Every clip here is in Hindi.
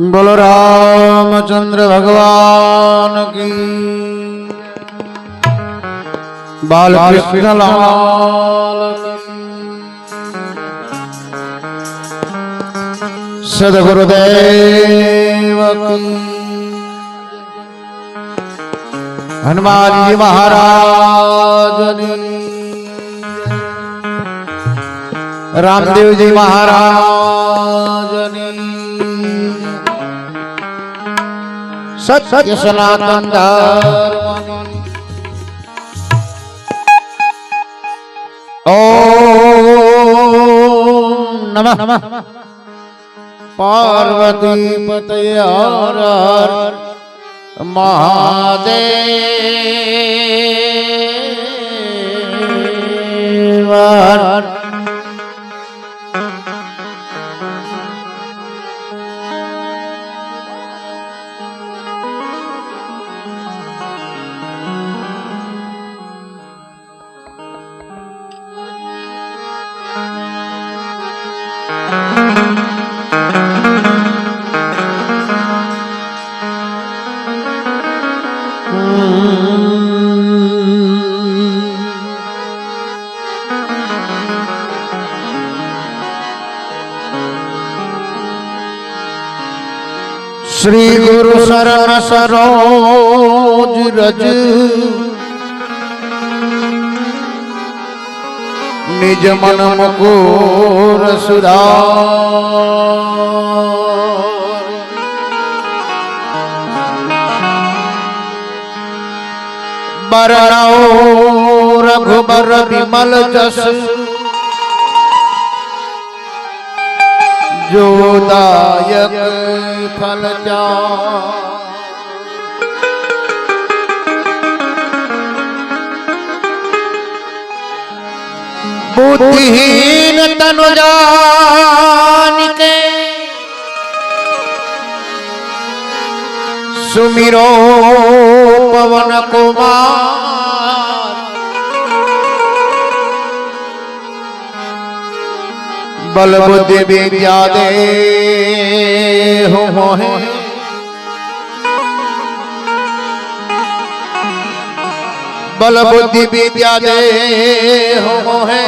बोलो रामचंद्र भगवान की। बाल कृष्ण लाल सदगुरुदेव की। हनुमान जी महाराज की रामदेव जी महाराज की सत्य सनातन धर्म। ओम नमः। नमः पार्वती पतये हर हर महादेव। શ્રી ગુરુ શરણ સરોજ રજ નિજ મન મુકુર સુરા બરણો રઘુબર વિમલ જસ. जो दायक फल जा बुद्धिहीन तनु जान के सुमिरो पवन कुमार। बल बुद्धि विद्या दे हो मोहे बल बुद्धि विद्या दे हो मोहे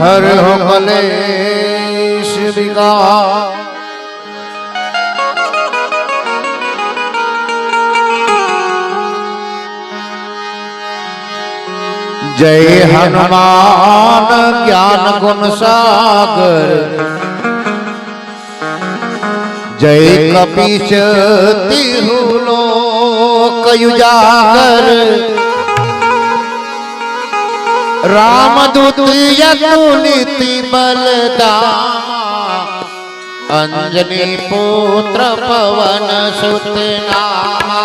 हर हो कलेश विकार। जय हनुमान ज्ञान गुण सागर। जय कपीश तिहु लोक उजागर रामदूत यदुनीति बलदामा अंजनी पुत्र पवन सुत नामा।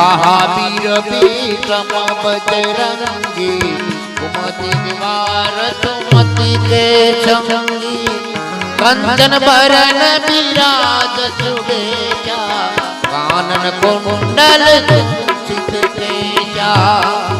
મહાવીર વિક્રમ બજરંગી કુમતિ નિવાર સુમતિ કે સંગી કંચન બરન બિરાજ સુબેજા કાનન કુંડલ ચિત કેજા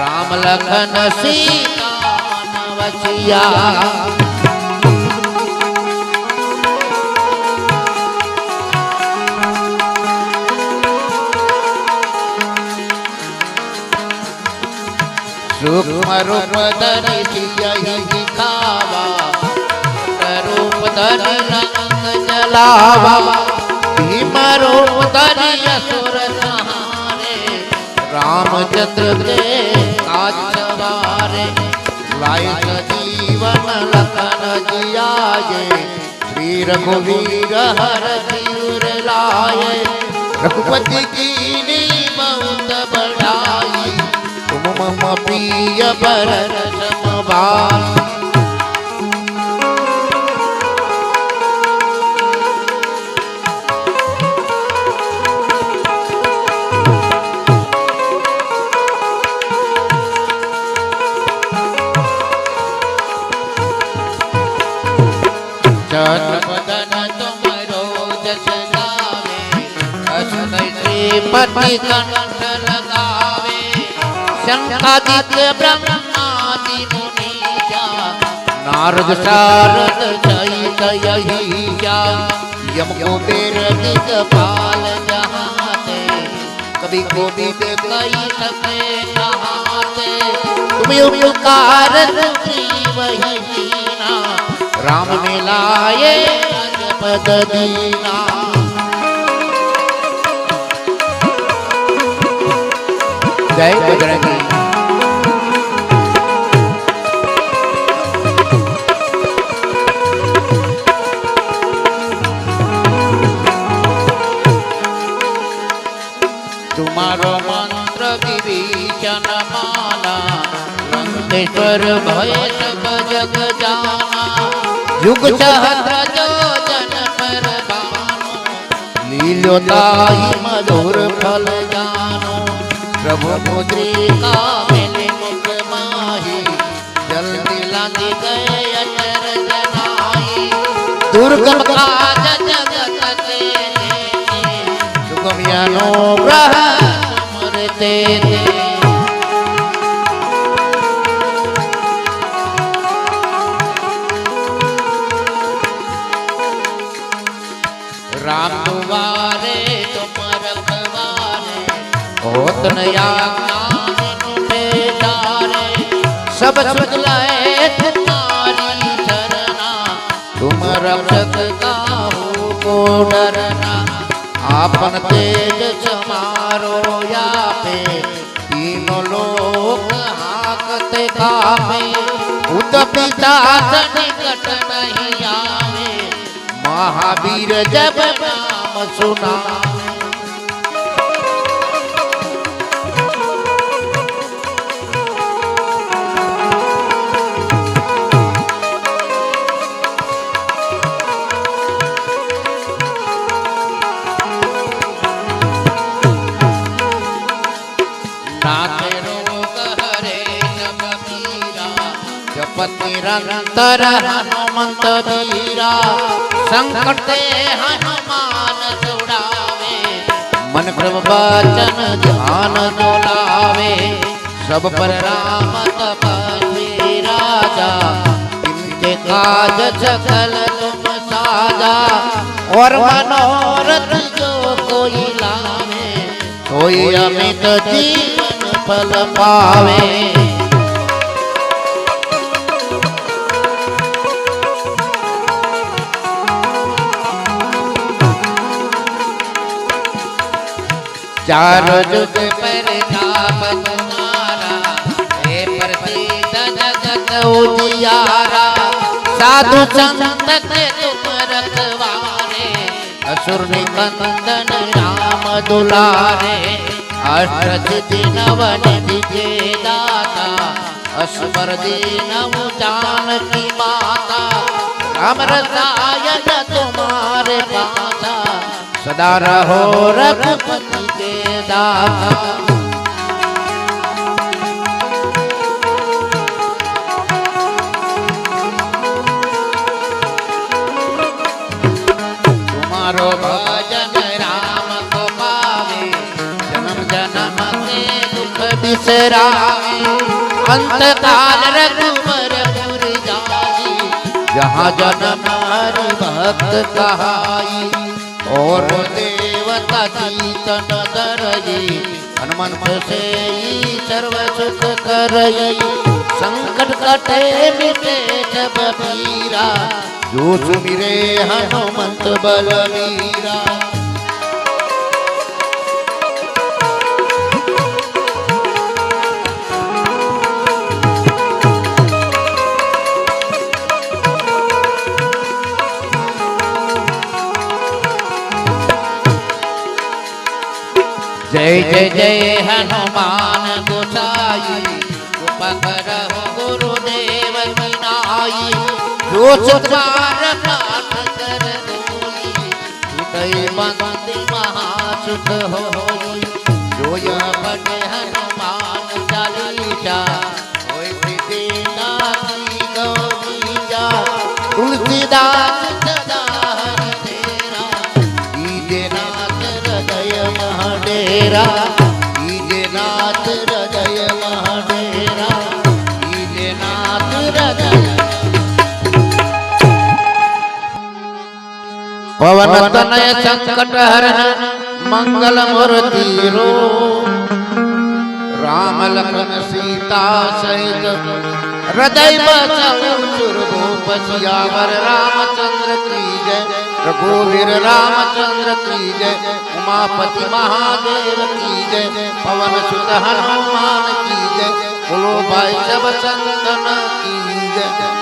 राम लखन सीता नवसिया सूक्ष्म रूप धन दिखावा रूप रंग जलावा भीम रूप रामचंद्र के काज सवारे लाय जीवन लखन जियाए श्री रघुवीर हर धीर लाए रघुपति की बहुत बढ़ाई तुम मम प्रिय भरत श्रीपति कंठ लगावे। शंखादित्य ब्रह्मादि मुनीजा नारद शारद सहित यही जा यम कुबेर दिगपाल जहाते। कभी गोविंद कई सके कहाते तुम उपकार वही दीना राम ने लाए पद दीना। जय बजरंगी तुम्हारो मंत्र विभीषण माना लंकेश्वर भय सब जग जाना युग सहस्र जो जन पर बानो। लीलोताई मधुर फल जानो। प्रभु मुद्रिका मिले मुख माही जल्दी लादी गए अचर जनाई दुर्गम काज जगत के सुगम यानो नया सब तुम रक्षक काहू डरना। आपन तेज समारो या पे, तीनों लोग हाकते कापे उत पिता निकट नहीं आवे। महावीर जब नाम सुना जपत निरंतर हनुमंत वीरा। संकट हनुमान छुड़ावे मन क्रम वचन ध्यान डोलावे सब पर राम राजा। इनके काज सकल तुम साजा। और मनोरथ जो कोई लावे, कोई अमित जीवन फल पावे। चार जुग पर ताप तुम्हारा हे जगत उजियारा साधु संत के तुम रखवारे असुर निकंदन राम दुलारे। अष्ट सिद्धि नव निधि के दाता अस्वर दीन जानकी माता। राम रसायन तुम्हारे पाता सदा रहो रघुपति के दुख बिसरावे। अंत काल रघुवर पुर जाई, जहाँ जन्म भक्त कहाई। और देवता चीतन दरजी हनुमंत से ही सर्व सुख करई संकट कटे मिटे जब पीरा जो सुमिरे हनुमंत बलवीरा જય જય જય હનુમાન ગોસાઈ. કૃપા કરો ગુરુદેવ વિનાઈ. જો સુતાર પાઠ કર જય ભગવંત મહાસુખ હોય જોયા ભજે હનુમાન ચાલીસા. હોય પ્રીતિ નાથી ગૌરી જા તુલસીદાસ. સદા महडेरा कीजे नाथ हृदय महडेरा कीजे नाथ हृदय। पवन तनय संकट हरण मंगल मूर्ति रो। राम लखन सीता सहित हृदय बचाओ सुरभूप सियावर रामचंद्र की जय। रघुवीर रामचंद्र की जय, उमापति महादेव की जय, पवन सुत हनुमान की जय, बोलो भाई सब चंदन की जय।